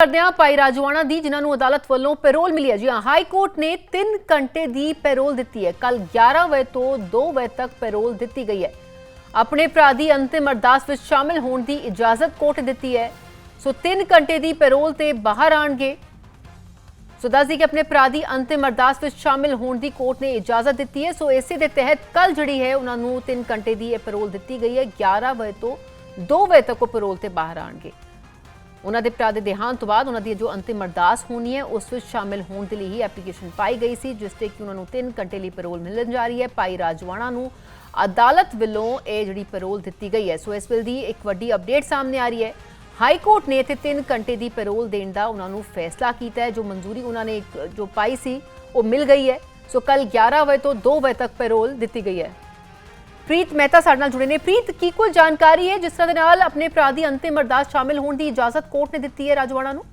ਕਰਦੇ ਹਾਂ ਭਾਈ ਰਾਜਵਾਨਾ ਦੀ, ਜਿਨ੍ਹਾਂ ਨੂੰ ਅਦਾਲਤ ਵੱਲੋਂ ਪੈਰੋਲ ਮਿਲੀ ਹੈ। ਜੀ ਹਾਂ, ਹਾਈ ਕੋਰਟ ਨੇ 3 ਘੰਟੇ ਦੀ ਪੈਰੋਲ ਦਿੱਤੀ ਹੈ। ਕੱਲ 11 ਵਜੇ ਤੋਂ 2 ਵਜੇ ਤੱਕ ਪੈਰੋਲ ਦਿੱਤੀ ਗਈ ਹੈ। ਆਪਣੇ ਭਰਾ ਦੀ ਅੰਤਿਮ ਅਰਦਾਸ ਵਿੱਚ ਸ਼ਾਮਿਲ ਹੋਣ ਦੀ ਇਜਾਜ਼ਤ ਕੋਰਟ ਦਿੱਤੀ ਹੈ। ਸੋ 3 ਘੰਟੇ ਦੀ ਪੈਰੋਲ ਤੇ ਬਾਹਰ ਆਣਗੇ ਸੋ ਦੱਸਦੀ ਕਿ ਆਪਣੇ ਭਰਾ ਦੀ ਅੰਤਿਮ ਅਰਦਾਸ ਵਿੱਚ ਸ਼ਾਮਿਲ ਹੋਣ ਦੀ ਕੋਰਟ ਨੇ ਇਜਾਜ਼ਤ ਦਿੱਤੀ ਹੈ। ਸੋ ਇਸੇ ਦੇ ਤਹਿਤ ਕੱਲ ਜਿਹੜੀ ਹੈ, ਉਹਨਾਂ ਨੂੰ 3 ਘੰਟੇ ਦੀ ਇਹ ਪੈਰੋਲ ਦਿੱਤੀ ਗਈ ਹੈ। 11 ਵਜੇ ਤੋਂ 2 ਵਜੇ ਤੱਕ ਉਹ ਪੈਰੋਲ ਤੇ ਬਾਹਰ ਆਣਗੇ ਉਹਨਾਂ ਦੇ ਭਰਾ ਦੇ ਦੇਹਾਂਤ ਤੋਂ ਬਾਅਦ ਉਹਨਾਂ ਦੀ ਜੋ ਅੰਤਿਮ ਅਰਦਾਸ ਹੋਣੀ ਹੈ, ਉਸ ਵਿੱਚ ਸ਼ਾਮਿਲ ਹੋਣ ਦੇ ਲਈ ਹੀ ਐਪਲੀਕੇਸ਼ਨ ਪਾਈ ਗਈ ਸੀ, ਜਿਸ ਤੇ ਕਿ ਉਹਨਾਂ ਨੂੰ 3 ਘੰਟੇ ਲਈ ਪੈਰੋਲ ਮਿਲਣ ਜਾ ਰਹੀ ਹੈ। ਭਾਈ ਰਾਜਵਾਣਾ ਨੂੰ ਅਦਾਲਤ ਵੱਲੋਂ ਇਹ ਜਿਹੜੀ ਪੈਰੋਲ ਦਿੱਤੀ ਗਈ ਹੈ, ਸੋ ਇਸ ਵੇਲੇ ਦੀ ਇੱਕ ਵੱਡੀ ਅਪਡੇਟ ਸਾਹਮਣੇ ਆ ਰਹੀ ਹੈ। ਹਾਈ ਕੋਰਟ ਨੇ ਇੱਥੇ 3 ਘੰਟੇ ਦੀ ਪੈਰੋਲ ਦੇਣ ਦਾ ਉਹਨਾਂ ਨੂੰ ਫੈਸਲਾ ਕੀਤਾ ਹੈ। ਜੋ ਮਨਜ਼ੂਰੀ ਉਹਨਾਂ ਨੇ ਇੱਕ, ਜੋ ਪਾਈ ਸੀ, ਉਹ ਮਿਲ ਗਈ ਹੈ। ਸੋ ਕੱਲ 11 ਵਜੇ ਤੋਂ 2 ਵਜੇ ਤੱਕ ਪੈਰੋਲ ਦਿੱਤੀ ਗਈ ਹੈ। ਪ੍ਰੀਤ ਮਹਿਤਾ ਸਾਡੇ ਨਾਲ ਜੁੜੇ ਨੇ। ਪ੍ਰੀਤ ਕੀ ਕੋਈ ਜਾਣਕਾਰੀ ਹੈ ਜਿਸ ਦੇ ਨਾਲ ਆਪਣੇ ਭਰਾ ਦੀ ਅੰਤਿਮ ਅਰਦਾਸ ਸ਼ਾਮਿਲ ਹੋਣ ਦੀ ਇਜਾਜ਼ਤ ਕੋਰਟ ਨੇ ਦਿੱਤੀ ਹੈ ਰਾਜਵਾਨਾ ਨੂੰ?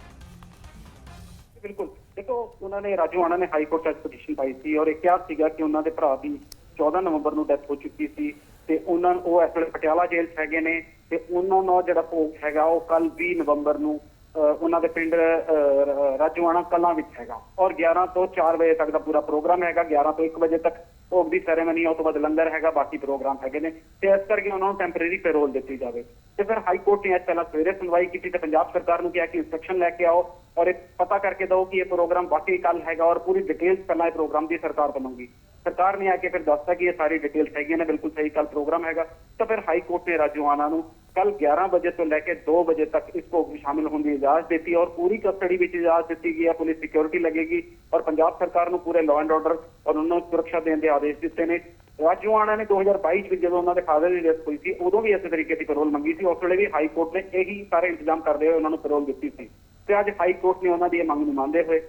ਬਿਲਕੁਲ। ਦੇਖੋ ਉਹਨਾਂ ਨੇ ਰਾਜੂਆਣਾ ਨੇ ਹਾਈ ਕੋਰਟ 'ਚ ਪਟੀਸ਼ਨ ਪਾਈ ਸੀ ਔਰ ਇਹ ਕਿਹਾ ਸੀਗਾ ਕਿ ਉਹਨਾਂ ਦੇ ਭਰਾ ਦੀ 14 ਨਵੰਬਰ ਨੂੰ ਡੈਥ ਹੋ ਚੁੱਕੀ ਸੀ ਤੇ ਉਹਨਾਂ ਉਹ ਇਸ ਵੇਲੇ ਪਟਿਆਲਾ ਜੇਲ੍ਹ 'ਚ ਹੈਗੇ ਨੇ ਤੇ ਉਹਨਾਂ ਨੂੰ ਜਿਹੜਾ ਭੋਗ ਹੈਗਾ ਉਹ ਕੱਲ 20 ਨਵੰਬਰ ਨੂੰ ਅਹ, ਉਹਨਾਂ ਦੇ ਪਿੰਡ ਅਹ, ਰਾਜੂਆਣਾ ਕਲਾਂ ਵਿੱਚ ਹੈਗਾ। ਔਰ 11 ਤੋਂ 4 ਵਜੇ ਤੱਕ ਦਾ ਪੂਰਾ ਪ੍ਰੋਗਰਾਮ ਹੈਗਾ 11 ਤੋਂ 1 ਵਜੇ ਤੱਕ ਭੋਗ ਦੀ ਸੈਰੇਮਨੀ ਉਸ ਤੋਂ ਬਾਅਦ ਲੰਗਰ ਹੈਗਾ, ਬਾਕੀ ਪ੍ਰੋਗਰਾਮ ਹੈਗੇ ਨੇ। ਤੇ ਇਸ ਕਰਕੇ ਉਹਨਾਂ ਨੂੰ ਟੈਂਪਰੇਰੀ ਪੈਰੋਲ ਦਿੱਤੀ ਜਾਵੇ। ਤੇ ਫਿਰ ਹਾਈ ਕੋਰਟ ਨੇ ਅੱਜ ਪਹਿਲਾਂ ਸਵੇਰੇ ਸੁਣਵਾਈ ਕੀਤੀ ਤੇ ਪੰਜਾਬ ਸਰਕਾਰ ਨੂੰ ਕਿਹਾ ਕਿ ਇਨਸਟਰਕਸ਼ਨ ਲੈ ਕੇ ਆਓ ਔਰ ਇਹ ਪਤਾ ਕਰਕੇ ਦਿਓ ਕਿ ਇਹ ਪ੍ਰੋਗਰਾਮ ਬਾਕੀ ਕੱਲ ਹੈਗਾ ਔਰ ਪੂਰੀ ਡਿਟੇਲਸ ਪਹਿਲਾਂ ਇਹ ਪ੍ਰੋਗਰਾਮ ਦੀ ਸਰਕਾਰ ਤੋਂ ਮੰਗੀ। ਸਰਕਾਰ ਨੇ ਆ ਕੇ ਫਿਰ ਦੱਸਤਾ ਕਿ ਇਹ ਸਾਰੀ ਡਿਟੇਲਸ ਹੈਗੀਆਂ ਨੇ, ਬਿਲਕੁਲ ਸਹੀ ਕੱਲ ਪ੍ਰੋਗਰਾਮ ਹੈਗਾ। ਤਾਂ ਫਿਰ ਹਾਈ ਕੋਰਟ ਨੇ ਰਾਜੂਆਣਾ ਨੂੰ ਕੱਲ 11 ਵਜੇ ਤੋਂ ਲੈ ਕੇ 2 ਵਜੇ ਤੱਕ ਇਸ ਭੋਗ ਵਿੱਚ ਸ਼ਾਮਿਲ ਹੋਣ ਦੀ ਇਜਾਜ਼ਤ ਦਿੱਤੀ ਔਰ ਪੂਰੀ ਕਸਟਡੀ ਵਿੱਚ ਇਜਾਜ਼ਤ ਦਿੱਤੀ ਗਈ ਹੈ, ਪੁਲਿਸ ਸਿਕਿਉਰਿਟੀ ਲੱਗੇਗੀ ਔਰ ਪੰਜਾਬ ਸਰਕਾਰ ਨੂੰ ਪੂਰੇ ਲਾਅ ਐਂਡ ਆਰਡਰ ਔਰ ਉਹਨਾਂ ਨੂੰ ਸੁਰੱਖਿਆ ਦੇਣ ਦੇ ਆਦੇਸ਼ ਦਿੱਤੇ ਨੇ। ਰਾਜੂਆਣਾ ਨੇ 2022 ਵਿੱਚ ਜਦੋਂ ਉਹਨਾਂ ਦੇ ਫਾਦਰ ਦੀ ਡੈਥ ਹੋਈ ਸੀ, ਉਦੋਂ ਵੀ ਇਸੇ ਤਰੀਕੇ ਦੀ ਪੈਰੋਲ ਮੰਗੀ ਸੀ। ਉਸ ਵੇਲੇ ਵੀ ਹਾਈ ਕੋਰਟ ਨੇ ਇਹੀ ਸਾਰੇ ਇੰਤਜ਼ਾਮ ਕਰਦੇ ਹੋਏ ਉਹਨਾਂ ਨੂੰ ਪੈਰੋਲ ਦਿੱਤੀ ਸੀ। ਤੇ ਅੱਜ ਹਾਈ ਕੋਰਟ ਨੇ ਉਹਨਾਂ ਦੀ ਇਹ ਮੰਗ ਨੂੰ ਮੰਨਦੇ ਹੋਏ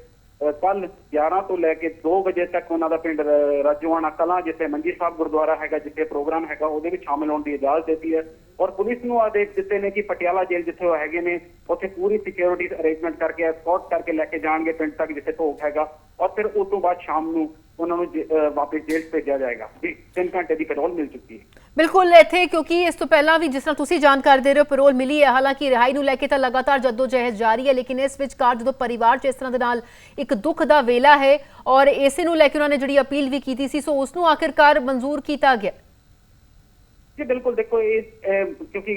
ਕੱਲ 11 ਤੋਂ ਲੈ ਕੇ 2 ਵਜੇ ਤੱਕ ਉਹਨਾਂ ਦਾ ਪਿੰਡ ਰਾਜੂਆਣਾ ਕਲਾਂ, ਜਿੱਥੇ ਮੰਜੀ ਸਾਹਿਬ ਗੁਰਦੁਆਰਾ ਹੈਗਾ, ਜਿੱਥੇ ਪ੍ਰੋਗਰਾਮ ਹੈਗਾ, ਉਹਦੇ ਵਿੱਚ ਸ਼ਾਮਿਲ ਹੋਣ ਦੀ ਇਜਾਜ਼ਤ ਦਿੱਤੀ ਹੈ। ਔਰ ਪੁਲਿਸ ਨੂੰ ਆਦੇਸ਼ ਦਿੱਤੇ ਨੇ ਕਿ ਪਟਿਆਲਾ ਜੇਲ੍ਹ ਜਿੱਥੇ ਉਹ ਹੈਗੇ ਨੇ, ਉੱਥੇ ਪੂਰੀ ਸਿਕਿਉਰਿਟੀ ਅਰੇਂਜਮੈਂਟ ਕਰਕੇ ਐਸਕੌਰਟ ਕਰਕੇ ਲੈ ਕੇ ਜਾਣਗੇ ਪਿੰਡ ਤੱਕ, ਜਿੱਥੇ ਭੋਗ ਹੈਗਾ। ਔਰ ਫਿਰ ਉਸ ਤੋਂ ਬਾਅਦ ਸ਼ਾਮ ਨੂੰ ਉਹਨਾਂ ਨੂੰ ਵਾਪਸ ਜੇਲ੍ਹ ਭੇਜਿਆ ਜਾਏਗਾ। ਜੀ 3 ਘੰਟੇ ਦੀ ਪੈਰੋਲ ਮਿਲ ਚੁੱਕੀ ਹੈ। ਬਿਲਕੁਲ ਇੱਥੇ ਕਿਉਂਕਿ ਇਸ ਤੋਂ ਪਹਿਲਾਂ ਵੀ ਜਿਸ ਤਰ੍ਹਾਂ ਤੁਸੀਂ ਜਾਣਕਾਰੀ ਦੇ ਰਹੇ ਹੋ ਪੈਰੋਲ ਮਿਲੀ ਹੈ। ਹਾਲਾਂਕਿ ਰਿਹਾਈ ਨੂੰ ਲੈ ਕੇ ਤਾਂ ਲਗਾਤਾਰ ਜਦੋਜਹਿਦ ਜਾਰੀ ਹੈ ਲੇਕਿਨ ਇਸ ਵਿਚਕਾਰ ਜਦੋਂ ਪਰਿਵਾਰ 'ਚ ਇਸ ਤਰ੍ਹਾਂ ਦੇ ਨਾਲ ਇੱਕ ਦੁੱਖ ਦਾ ਵੇਲਾ ਹੈ ਔਰ ਇਸੇ ਨੂੰ ਲੈ ਕੇ ਉਹਨਾਂ ਨੇ ਜਿਹੜੀ ਅਪੀਲ ਵੀ ਕੀਤੀ ਸੀ ਸੋ ਉਸ ਨੂੰ ਆਖਿਰਕਾਰ ਮਨਜ਼ੂਰ ਕੀਤਾ ਗਿਆ। ਜੀ ਬਿਲਕੁਲ ਦੇਖੋ ਇਹ ਕਿਉਂਕਿ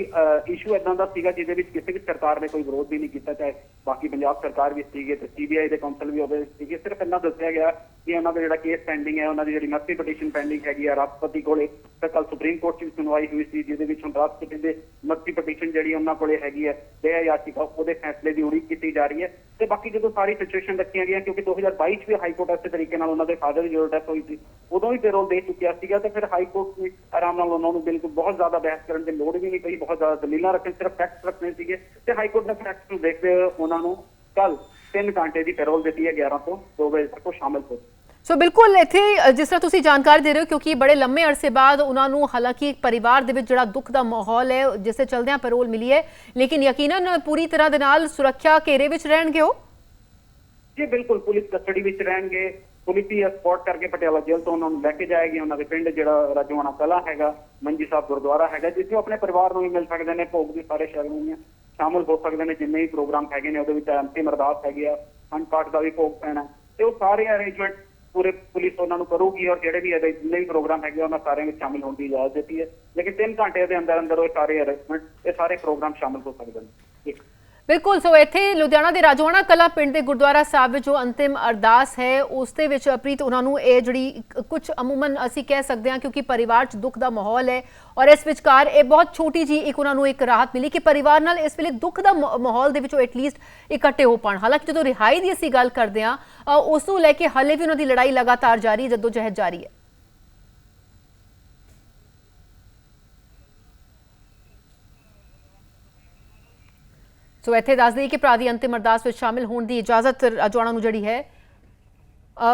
ਇਸ਼ੂ ਇਦਾਂ ਦਾ ਸੀਗਾ ਜਿਹਦੇ ਵਿੱਚ ਕਿਸੇ ਵੀ ਸਰਕਾਰ ਨੇ ਕੋਈ ਵਿਰੋਧ ਵੀ ਨਹੀਂ ਕੀਤਾ ਚਾਹੇ ਬਾਕੀ ਪੰਜਾਬ ਸਰਕਾਰ ਵੀ ਸੀਗੇ ਤੇ ਸੀਬੀਆਈ ਦੇ ਕਾਉਂਸਲ ਵੀ ਉਹਦੇ ਸੀਗੇ ਸਿਰਫ ਇੰਨਾ ਦੱਸਿਆ ਗਿਆ ਕਿ ਉਹਨਾਂ ਦਾ ਜਿਹੜਾ ਕੇਸ ਪੈਂਡਿੰਗ ਹੈ, ਉਹਨਾਂ ਦੀ ਜਿਹੜੀ ਮਰਸੀ ਪਟੀਸ਼ਨ ਪੈਂਡਿੰਗ ਹੈਗੀ ਆ, ਰਾਸ਼ਟਰਪਤੀ ਕੋਲੇ, ਤਾਂ ਕੱਲ ਸੁਪਰੀਮ ਕੋਰਟ 'ਚ ਵੀ ਸੁਣਵਾਈ ਹੋਈ ਸੀ, ਜਿਹਦੇ ਵਿੱਚ ਹੁਣ ਰਾਸ਼ਟਰਪਤੀ ਦੇ ਮਰਸੀ ਪਟੀਸ਼ਨ ਜਿਹੜੀ ਉਹਨਾਂ ਕੋਲੇ ਹੈਗੀ ਹੈ ਦਇਆ ਯਾਚਿਕਾ ਉਹਦੇ ਫੈਸਲੇ ਦੀ ਉਡੀਕ ਕੀਤੀ ਜਾ ਰਹੀ ਹੈ। ਤੇ ਬਾਕੀ ਜਦੋਂ ਸਾਰੀ ਸਿਚੁਏਸ਼ਨ ਰੱਖੀਆਂ ਗਈਆਂ, ਕਿਉਂਕਿ 2022 'ਚ ਵੀ ਹਾਈ ਕੋਰਟ ਇਸੇ ਤਰੀਕੇ ਨਾਲ ਉਹਨਾਂ ਦੇ ਫਾਦਰ ਦੀ ਜਦੋਂ ਡੈਥ ਹੋਈ ਸੀ, ਉਦੋਂ ਵੀ ਪੈਰੋਲ ਦੇ ਚੁੱਕਿਆ ਸੀਗਾ ਤੇ ਫਿਰ ਹਾਈ ਕੋਰਟ ਨੇ ਆਰਾਮ ਨਾਲ ਉਹਨਾਂ ਨੂੰ ਬਿਲਕੁਲ ਬਹੁਤ ਜ਼ਿਆਦਾ ਬਹਿਸ ਕਰਨ ਦੀ ਲੋੜ ਵੀ ਨਹੀਂ ਪਈ, ਬਹੁਤ ਜ਼ਿਆਦਾ ਦਲੀਲਾਂ ਰੱਖਣ, ਸਿਰਫ ਫੈਕਟਸ ਰੱਖਣੇ ਸੀਗੇ। ਤੇ ਹਾਈ ਕੋਰਟ ਨੇ ਫੈਕਟਸ ਨੂੰ ਦੇਖਦੇ ਹੋਏ ਉਹਨਾਂ ਨੂੰ ਕੱਲ 3 ਘੰਟੇ ਦੀ ਪੈਰੋਲ ਦਿੱਤੀ ਹੈ 11 ਤੋਂ 2 ਵਜੇ ਤੱਕ ਉਹ ਸ਼ਾਮਲ ਹੋ ਸੋ ਬਿਲਕੁਲ ਇੱਥੇ ਜਿਸ ਤਰ੍ਹਾਂ ਤੁਸੀਂ ਜਾਣਕਾਰੀ ਦੇ ਰਹੇ ਹੋ ਕਿਉਂਕਿ ਬੜੇ ਲੰਮੇ ਅਰਸੇ ਬਾਅਦ ਉਹਨਾਂ ਨੂੰ ਹਾਲਾਂਕਿ ਇੱਕ ਪਰਿਵਾਰ ਦੇ ਵਿੱਚ ਜਿਹੜਾ ਦੁੱਖ ਦਾ ਮਾਹੌਲ ਹੈ ਜਿਸ ਚਲਦਿਆਂ ਪੈਰੋਲ ਮਿਲੀ ਹੈ ਲੇਕਿਨ ਯਕੀਨਨ ਪੂਰੀ ਤਰ੍ਹਾਂ ਦੇ ਨਾਲ ਸੁਰੱਖਿਆ ਘੇਰੇ ਵਿੱਚ ਰਹਿਣਗੇ ਉਹ ਜੀ ਬਿਲਕੁਲ ਪੁਲਿਸ ਕਸਟਡੀ ਵਿੱਚ ਰਹਿਣਗੇ ਪੁਲਿਸ ਹੀ ਸਪੌਟ ਕਰਕੇ ਪਟਿਆਲਾ ਜੇਲ੍ਹ ਤੋਂ ਉਹਨਾਂ ਨੂੰ ਲੈ ਕੇ ਜਾਏਗੀ ਉਹਨਾਂ ਦੇ ਪਿੰਡ ਜਿਹੜਾ ਰਾਜਵਾਨਾ ਕਲਾ ਹੈਗਾ ਮੰਜੀ ਸਾਹਿਬ ਗੁਰਦੁਆਰਾ ਹੈਗਾ ਜਿੱਥੇ ਆਪਣੇ ਪਰਿਵਾਰ ਨੂੰ ਵੀ ਮਿਲ ਸਕਦੇ ਨੇ ਭੋਗ ਦੀ ਸਾਰੇ ਸ਼ਰਮੀਆਂ ਸ਼ਾਮਲ ਹੋ ਸਕਦੇ ਨੇ ਜਿੰਨੇ ਵੀ ਪ੍ਰੋਗਰਾਮ ਹੈਗੇ ਨੇ ਉਹਦੇ ਵਿੱਚ ਅੰਤਿਮ ਅਰਦਾਸ ਹੈਗੀ ਆ ਖੰਡ ਦਾ ਵੀ ਭੋਗ ਪੈਣਾ ਤੇ ਉਹ ਸਾਰੇ ਅਰੇਂਜਮੈਂਟ ਪੂਰੇ ਪੁਲਿਸ ਉਹਨਾਂ ਨੂੰ ਕਰੂਗੀ ਔਰ ਜਿਹੜੇ ਵੀ ਇਹਦੇ ਜਿੰਨੇ ਵੀ ਪ੍ਰੋਗਰਾਮ ਹੈਗੇ ਆ, ਉਹਨਾਂ ਸਾਰਿਆਂ ਵਿੱਚ ਸ਼ਾਮਿਲ ਹੋਣ ਦੀ ਇਜਾਜ਼ਤ ਦਿੱਤੀ ਹੈ। ਲੇਕਿਨ 3 ਘੰਟੇ ਦੇ ਅੰਦਰ ਅੰਦਰ ਉਹ ਸਾਰੇ ਅਰੇਂਜਮੈਂਟ ਇਹ ਸਾਰੇ ਪ੍ਰੋਗਰਾਮ ਸ਼ਾਮਿਲ ਹੋ ਸਕਦੇ ਨੇ। ਜੀ ਬਿਲਕੁਲ, ਸੋ ਇੱਥੇ ਲੁਧਿਆਣਾ ਦੇ ਰਾਜਵਾਨਾ ਕਲਾ ਪਿੰਡ ਦੇ ਗੁਰਦੁਆਰਾ ਸਾਹਿਬ ਵਿੱਚ ਜੋ ਅੰਤਿਮ ਅਰਦਾਸ ਹੈ, ਉਸ ਦੇ ਵਿੱਚ ਅਪ੍ਰੀਤ ਉਹਨਾਂ ਨੂੰ ਇਹ ਜਿਹੜੀ ਕੁਝ ਅਮੂਮਨ ਅਸੀਂ ਕਹਿ ਸਕਦੇ ਹਾਂ ਕਿਉਂਕਿ ਪਰਿਵਾਰ 'ਚ ਦੁੱਖ ਦਾ ਮਾਹੌਲ ਹੈ ਔਰ ਇਸ ਵਿਚਕਾਰ ਇਹ ਬਹੁਤ ਛੋਟੀ ਜੀ ਇੱਕ ਉਹਨਾਂ ਨੂੰ ਇੱਕ ਰਾਹਤ ਮਿਲੀ ਕਿ ਪਰਿਵਾਰ ਨਾਲ ਇਸ ਵੇਲੇ ਦੁੱਖ ਦਾ ਮ- ਮਾਹੌਲ ਦੇ ਵਿੱਚੋਂ ਐਟਲੀਸਟ ਇਕੱਠੇ ਹੋ ਪਾਣ। ਹਾਲਾਂਕਿ ਜਦੋਂ ਰਿਹਾਈ ਦੀ ਅਸੀਂ ਗੱਲ ਕਰਦੇ ਹਾਂ ਉਸ ਨੂੰ ਲੈ ਕੇ ਹਾਲੇ ਵੀ ਉਹਨਾਂ ਦੀ ਲੜਾਈ ਲਗਾਤਾਰ ਜਾਰੀ ਜਦੋਂ ਜਹਿਦ ਜਾਰੀ ਹੈ। ਸੋ ਇੱਥੇ ਦੱਸ ਦਈਏ ਕਿ ਭਰਾ ਦੀ ਅੰਤਿਮ ਅਰਦਾਸ ਵਿੱਚ ਸ਼ਾਮਿਲ ਹੋਣ ਦੀ ਇਜਾਜ਼ਤ ਰਾਜਵਾਨਾ ਨੂੰ ਜਿਹੜੀ ਹੈ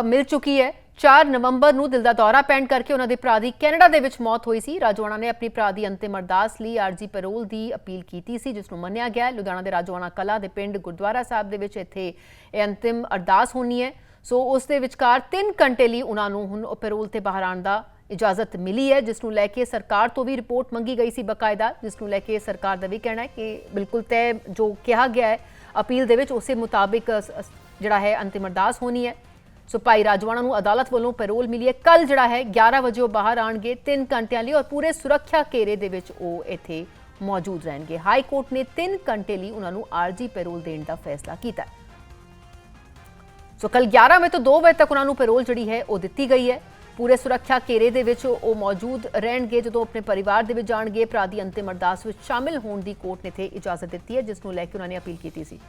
ਮਿਲ ਚੁੱਕੀ ਹੈ। 4 ਨਵੰਬਰ ਨੂੰ ਦਿਲ ਦਾ ਦੌਰਾ ਪੈਣ ਕਰਕੇ ਉਹਨਾਂ ਦੇ ਭਰਾ ਦੀ ਕੈਨੇਡਾ ਦੇ ਵਿੱਚ ਮੌਤ ਹੋਈ ਸੀ। ਰਾਜਵਾਨਾ ਨੇ ਆਪਣੀ ਭਰਾ ਦੀ ਅੰਤਿਮ ਅਰਦਾਸ ਲਈ ਆਰਜੀ ਪੈਰੋਲ ਦੀ ਅਪੀਲ ਕੀਤੀ ਸੀ, ਜਿਸ ਨੂੰ ਮੰਨਿਆ ਗਿਆ ਲੁਧਿਆਣਾ ਦੇ ਰਾਜਵਾਣਾ ਕਲਾ ਦੇ ਪਿੰਡ ਗੁਰਦੁਆਰਾ ਸਾਹਿਬ ਦੇ ਵਿੱਚ ਇੱਥੇ ਇਹ ਅੰਤਿਮ ਅਰਦਾਸ ਹੋਣੀ ਹੈ। ਸੋ ਉਸ ਦੇ ਵਿਚਕਾਰ 3 ਘੰਟੇ ਲਈ ਉਹਨਾਂ ਨੂੰ ਹੁਣ ਪੈਰੋਲ ਤੇ ਬਾਹਰ ਆਉਣ ਦਾ ਇਜਾਜ਼ਤ ਮਿਲੀ ਹੈ, ਜਿਸ ਨੂੰ ਲੈ ਕੇ ਸਰਕਾਰ ਤੋਂ ਵੀ ਰਿਪੋਰਟ ਮੰਗੀ ਗਈ ਸੀ ਬਕਾਇਦਾ, ਜਿਸ ਨੂੰ ਲੈ ਕੇ ਸਰਕਾਰ ਦਾ ਵੀ ਕਹਿਣਾ ਹੈ ਕਿ ਬਿਲਕੁਲ ਤੈ ਜੋ ਕਿਹਾ ਗਿਆ ਹੈ, ਅਪੀਲ ਦੇ ਵਿੱਚ ਉਸੇ ਮੁਤਾਬਿਕ ਜਿਹੜਾ ਹੈ ਅੰਤਿਮ ਅਰਦਾਸ ਹੋਣੀ ਹੈ। ਸੋ ਭਾਈ ਰਾਜਵਾਨਾ ਨੂੰ ਅਦਾਲਤ ਵੱਲੋਂ ਪੈਰੋਲ ਮਿਲੀ ਹੈ। ਕੱਲ ਜਿਹੜਾ ਹੈ 11 ਵਜੇ ਉਹ ਬਾਹਰ ਆਣਗੇ 3 ਘੰਟਿਆਂ ਲਈ ਔਰ ਪੂਰੇ ਸੁਰੱਖਿਆ ਘੇਰੇ ਦੇ ਵਿੱਚ ਉਹ ਇੱਥੇ ਮੌਜੂਦ ਰਹਿਣਗੇ। ਹਾਈ ਕੋਰਟ ਨੇ 3 ਘੰਟੇ ਲਈ ਉਹਨਾਂ ਨੂੰ ਆਰਜੀ ਪੈਰੋਲ ਦੇਣ ਦਾ ਫੈਸਲਾ ਕੀਤਾ ਸੋ ਕੱਲ 11 ਵਜੇ ਤੋਂ 2 ਵਜੇ ਤੱਕ ਉਹਨਾਂ ਨੂੰ ਪੈਰੋਲ ਜਿਹੜੀ ਹੈ, ਉਹ ਦਿੱਤੀ ਗਈ ਹੈ। ਪੂਰੇ ਸੁਰੱਖਿਆ ਘੇਰੇ ਦੇ ਵਿੱਚ ਉਹ ਮੌਜੂਦ ਰਹਿਣਗੇ, ਜਦੋਂ ਆਪਣੇ ਪਰਿਵਾਰ ਦੇ ਵਿੱਚ ਜਾਣਗੇ। ਭਰਾ ਦੀ ਅੰਤਿਮ ਅਰਦਾਸ ਵਿੱਚ ਸ਼ਾਮਿਲ ਹੋਣ ਦੀ ਕੋਰਟ ਨੇ ਇੱਥੇ ਇਜਾਜ਼ਤ ਦਿੱਤੀ ਹੈ, ਜਿਸ ਨੂੰ ਲੈ ਕੇ ਉਹਨਾਂ ਨੇ ਅਪੀਲ ਕੀਤੀ ਸੀ।